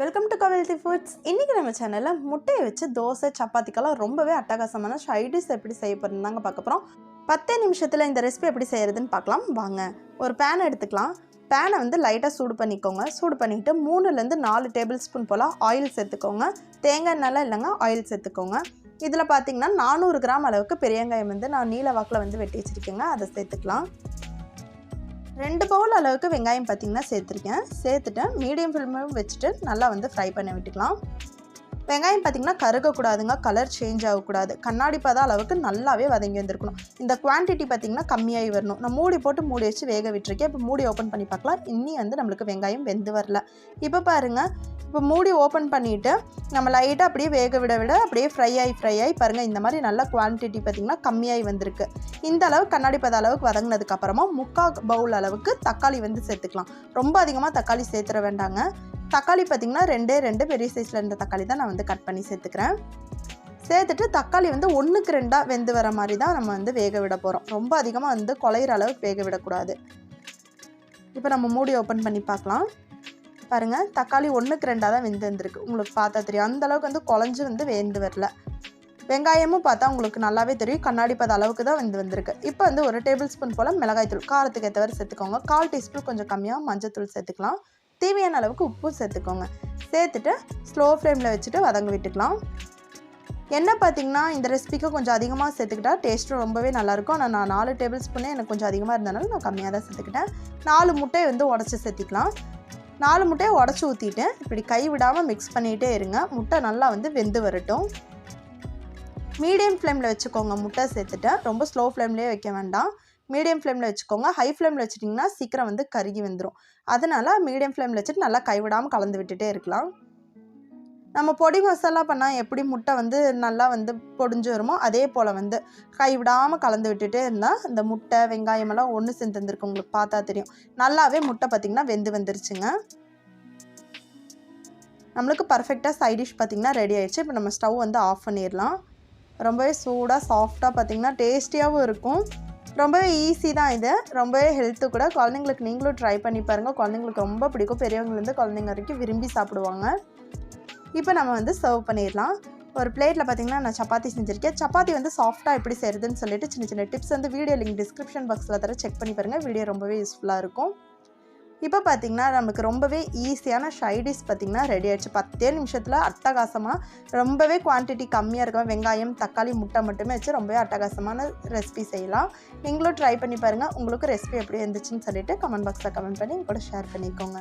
Welcome to கவல்தி foods இன்றைக்கி நம்ம சேனலில் முட்டையை வச்சு தோசை சப்பாத்திக்கெல்லாம் ரொம்பவே அட்டகாசமான ஷைடிஸ் எப்படி செய்ய போகிறோம் தாங்க பார்க்க போகிறோம் பத்தே நிமிஷத்தில் இந்த ரெசிபி எப்படி செய்கிறதுன்னு பார்க்கலாம். வாங்க ஒரு பேன் எடுத்துக்கலாம். பேனை வந்து லைட்டாக சூடு பண்ணிக்கோங்க. சூடு பண்ணிக்கிட்டு மூணுலேருந்து நாலு டேபிள் ஸ்பூன் போல் ஆயில் சேர்த்துக்கோங்க. தேங்காய் நல்லா இல்லைங்க ஆயில் சேர்த்துக்கோங்க. இதில் பார்த்தீங்கன்னா நானூறு கிராம் அளவுக்கு பெரியங்காயம் வந்து நான் நீல வாக்கில் வந்து வெட்டி வச்சுருக்கேங்க. அதை சேர்த்துக்கலாம். ரெண்டு பவுல் அளவுக்கு வெங்காயம் பார்த்தீங்கன்னா சேர்த்துருக்கேன். சேர்த்துட்டு மீடியம் ஃப்ளேமில் வச்சுட்டு நல்லா வந்து ஃப்ரை பண்ணி விட்டுக்கலாம். வெங்காயம் பார்த்தீங்கன்னா கருகக்கூடாதுங்க கலர் சேஞ்ச் ஆகக்கூடாது. கண்ணாடி பத அளவுக்கு நல்லாவே வதங்கி வந்திருக்கணும். இந்த குவான்டிட்டி பார்த்தீங்கன்னா கம்மியாகி வரணும். நான் மூடி போட்டு மூடி வச்சு வேக விட்டுருக்கேன். இப்போ மூடி ஓப்பன் பண்ணி பார்க்கலாம். இன்னி வந்து நம்மளுக்கு வெங்காயம் வெந்து வரல. இப்போ பாருங்கள் இப்போ மூடி ஓப்பன் பண்ணிவிட்டு நம்ம லைட்டாக அப்படியே வேக விட விட அப்படியே ஃப்ரை ஆகி ஃப்ரை ஆகி பாருங்கள் இந்த மாதிரி நல்ல குவான்டிட்டி பார்த்திங்கன்னா கம்மியாகி வந்திருக்கு. இந்த அளவு கண்ணாடி பத அளவுக்கு வதங்கினதுக்கப்புறமா முக்கால் பவுல் அளவுக்கு தக்காளி வந்து சேர்த்துக்கலாம். ரொம்ப அதிகமாக தக்காளி சேர்த்துற வேண்டாங்க. தக்காளி பார்த்திங்கன்னா ரெண்டே ரெண்டு பெரிய சைஸில் இருந்த தக்காளி தான் நான் வந்து கட் பண்ணி சேர்த்துக்கிறேன். சேர்த்துட்டு தக்காளி வந்து ஒன்றுக்கு ரெண்டாக வெந்து வர மாதிரி தான் நம்ம வந்து வேக விட போகிறோம் ரொம்ப அதிகமாக வந்து குலையிற அளவுக்கு வேக விடக்கூடாது. இப்போ நம்ம மூடி ஓப்பன் பண்ணி பார்க்கலாம். பாருங்கள் தக்காளி ஒன்றுக்கு ரெண்டாக தான் வெந்து வந்திருக்கு உங்களுக்கு பார்த்தா தெரியும். அந்த அளவுக்கு வந்து குழஞ்சி வந்து வெந்து வரல. வெங்காயமும் பார்த்தா உங்களுக்கு நல்லாவே தெரியும். கண்ணாடி பத அளவுக்கு தான் வந்து வந்திருக்கு. இப்போ வந்து ஒரு டேபிள் ஸ்பூன் போல் மிளகாய்த்தூள். காரத்துக்கு ஏற்றவரை சேர்த்துக்கோங்க. கால் டீஸ்பூன் கொஞ்சம் கம்மியாக மஞ்சத்தூள் சேர்த்துக்கலாம். தேவையான அளவுக்கு உப்பு சேர்த்துக்கோங்க. சேர்த்துட்டு ஸ்லோ ஃப்ளேமில் வச்சுட்டு வதங்க விட்டுக்கலாம். எண்ணெய் பார்த்தீங்கன்னா இந்த ரெசிபிக்கு கொஞ்சம் அதிகமாக சேர்த்துக்கிட்டா டேஸ்ட்டும் ரொம்பவே நல்லாயிருக்கும். ஆனால் நான் நாலு டேபிள் ஸ்பூனே எனக்கு கொஞ்சம் அதிகமாக இருந்தனால நான் கம்மியாக தான் சேர்த்துக்கிட்டேன். நாலு முட்டையை வந்து உடச்சி சேர்த்திக்கலாம். நாலு முட்டையை உடச்சி ஊற்றிட்டு இப்படி கை விடாமல் மிக்ஸ் பண்ணிகிட்டே இருங்க. முட்டை நல்லா வந்து வெந்து வரட்டும். மீடியம் ஃப்ளேமில் வச்சுக்கோங்க. முட்டை சேர்த்துட்டு ரொம்ப ஸ்லோ ஃப்ளேம்லேயே வைக்க வேண்டாம். மீடியம் ஃப்ளேமில் வச்சுக்கோங்க. ஹை ஃப்ளேமில் வச்சிட்டிங்கன்னா சீக்கிரம் வந்து கருகி வந்துடும் அதனால் மீடியம் ஃப்ளேமில் வச்சுட்டு நல்லா கைவிடாமல் கலந்து விட்டுட்டே இருக்கலாம். நம்ம பொடி மசாலா பண்ணால் எப்படி முட்டை வந்து நல்லா வந்து பொடிஞ்சு வருமோ அதே போல் வந்து கைவிடாமல் கலந்து விட்டுட்டே இருந்தால் இந்த முட்டை வெங்காயமெல்லாம் ஒன்று சேர்ந்து வந்திருக்கு உங்களுக்கு பார்த்தா தெரியும். நல்லாவே முட்டை பார்த்திங்கன்னா வெந்து வந்துருச்சுங்க. நம்மளுக்கு பர்ஃபெக்டாக சைட் டிஷ் பார்த்திங்கன்னா ரெடி ஆயிடுச்சு. இப்போ நம்ம ஸ்டவ் வந்து ஆஃப் பண்ணிடலாம். ரொம்பவே சூடாக சாஃப்டாக பார்த்திங்கன்னா டேஸ்டியாகவும் இருக்கும். ரொம்பவே ஈஸி தான் இது. ரொம்பவே ஹெல்த்து கூட. குழந்தைங்களுக்கு நீங்களும் ட்ரை பண்ணி பாருங்கள் குழந்தைங்களுக்கு ரொம்ப பிடிக்கும். பெரியவங்கலேருந்து குழந்தைங்க வரைக்கும் விரும்பி சாப்பிடுவாங்க. இப்போ நம்ம வந்து சர்வ் பண்ணிடலாம். ஒரு பிளேட்டில் பார்த்தீங்கன்னா நான் சப்பாத்தி செஞ்சுருக்கேன். சப்பாத்தி வந்து சாஃப்ட்டாக எப்படி செய்கிறதுன்னு சொல்லிட்டு சின்ன சின்ன டிப்ஸ் வந்து வீடியோ லிங்க் டிஸ்கிரிப்ஷன் பாக்ஸில் தர செக் பண்ணி பாருங்கள் வீடியோ ரொம்பவே யூஸ்ஃபுல்லாக இருக்கும். இப்போ பார்த்திங்கன்னா நமக்கு ரொம்பவே ஈஸியான ஷைடிஸ் பார்த்திங்கன்னா ரெடி ஆகிடுச்சு பத்தே நிமிஷத்தில் அட்டகாசமாக ரொம்பவே குவான்டிட்டி கம்மியாக இருக்கும் வெங்காயம் தக்காளி முட்டை மட்டுமே வச்சு ரொம்பவே அட்டகாசமான ரெசிபி செய்யலாம். நீங்களும் ட்ரை பண்ணி பாருங்கள் உங்களுக்கு ரெசிபி எப்படி இருந்துச்சுன்னு சொல்லிட்டு கமெண்ட் பாக்ஸில் கமெண்ட் பண்ணி கூட ஷேர் பண்ணிக்கோங்க.